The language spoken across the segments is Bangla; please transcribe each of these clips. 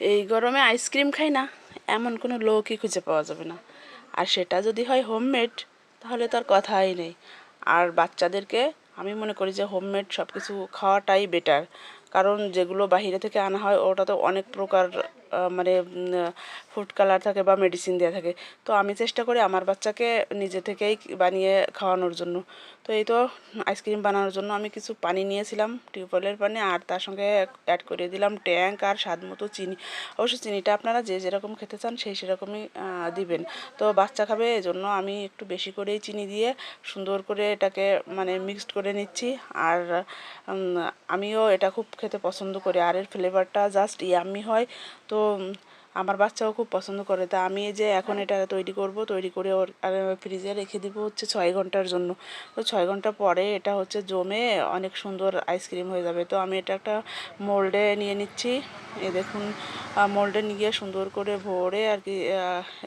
এই গরমে আইসক্রিম খাই না, এমন কোনো লোকই খুঁজে পাওয়া যাবে না। আর সেটা যদি হয় হোমমেড তাহলে তার কথাই নেই। আর বাচ্চাদেরকে আমি মনে করি যে হোমমেড সব কিছু খাওয়াটাই বেটার কারণ যেগুলো বাহিরে থেকে আনা হয়, ওটা তো অনেক প্রকার মানে ফুড কালার থাকে বা মেডিসিন দেওয়া থাকে। তো আমি চেষ্টা করি আমার বাচ্চাকে নিজে থেকেই বানিয়ে খাওয়ানোর জন্য। তো এই তো আইসক্রিম বানানোর জন্য আমি কিছু পানি নিয়েছিলাম, টিউবওয়েলের পানি, আর তার সঙ্গে অ্যাড করে দিলাম ট্যাঙ্ক আর স্বাদ মতো চিনি। অবশ্য চিনিটা আপনারা যে যেরকম খেতে চান সেই সেরকমই দিবেন। তো বাচ্চা খাবে এই জন্য আমি একটু বেশি করেই চিনি দিয়ে সুন্দর করে এটাকে মানে মিক্সড করে নিচ্ছি। আর আমিও এটা খুব খেতে পছন্দ করি। আর এর ফ্লেভারটা জাস্ট ইয়াম্মি হয়। তো আমার বাচ্চাও খুব পছন্দ করে, তা আমি এই যে এখন এটা তৈরি করব, তৈরি করে ওর ফ্রিজে রেখে দিব হচ্ছে ছয় ঘণ্টার জন্য। তো ছয় ঘণ্টা পরে এটা হচ্ছে জমে অনেক সুন্দর আইসক্রিম হয়ে যাবে। তো আমি এটা একটা মোল্ডে নিয়ে নিচ্ছি। এ দেখুন মোল্ডে নিয়ে সুন্দর করে ভরে আর কি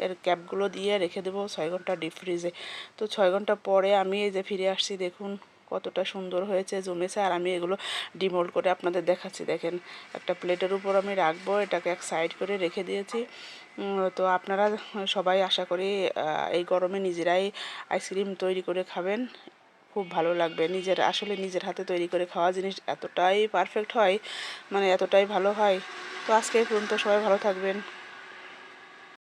এর ক্যাপগুলো দিয়ে রেখে দেবো ছয় ঘণ্টা ডিপ ফ্রিজে তো ছয় ঘণ্টা পরে আমি এই যে ফিরে আসছি, দেখুন। কতটা সুন্দর হয়েছে, জমেছে, আর আমি এগুলো ডিমোল্ড করে আপনাদের দেখাচ্ছি। দেখেন, একটা প্লেটের উপর আমি রাখব, এটাকে এক সাইড করে রেখে দিয়েছি। তো আপনারা সবাই আশা করি এই গরমে নিজেরাই আইসক্রিম তৈরি করে খাবেন। খুব ভালো লাগবে। নিজের, আসলে নিজের হাতে তৈরি করে খাওয়া জিনিস এতটাই পারফেক্ট হয় মানে এতটাই ভালো হয়। তো আজকে পর্যন্ত সবাই ভালো থাকবেন।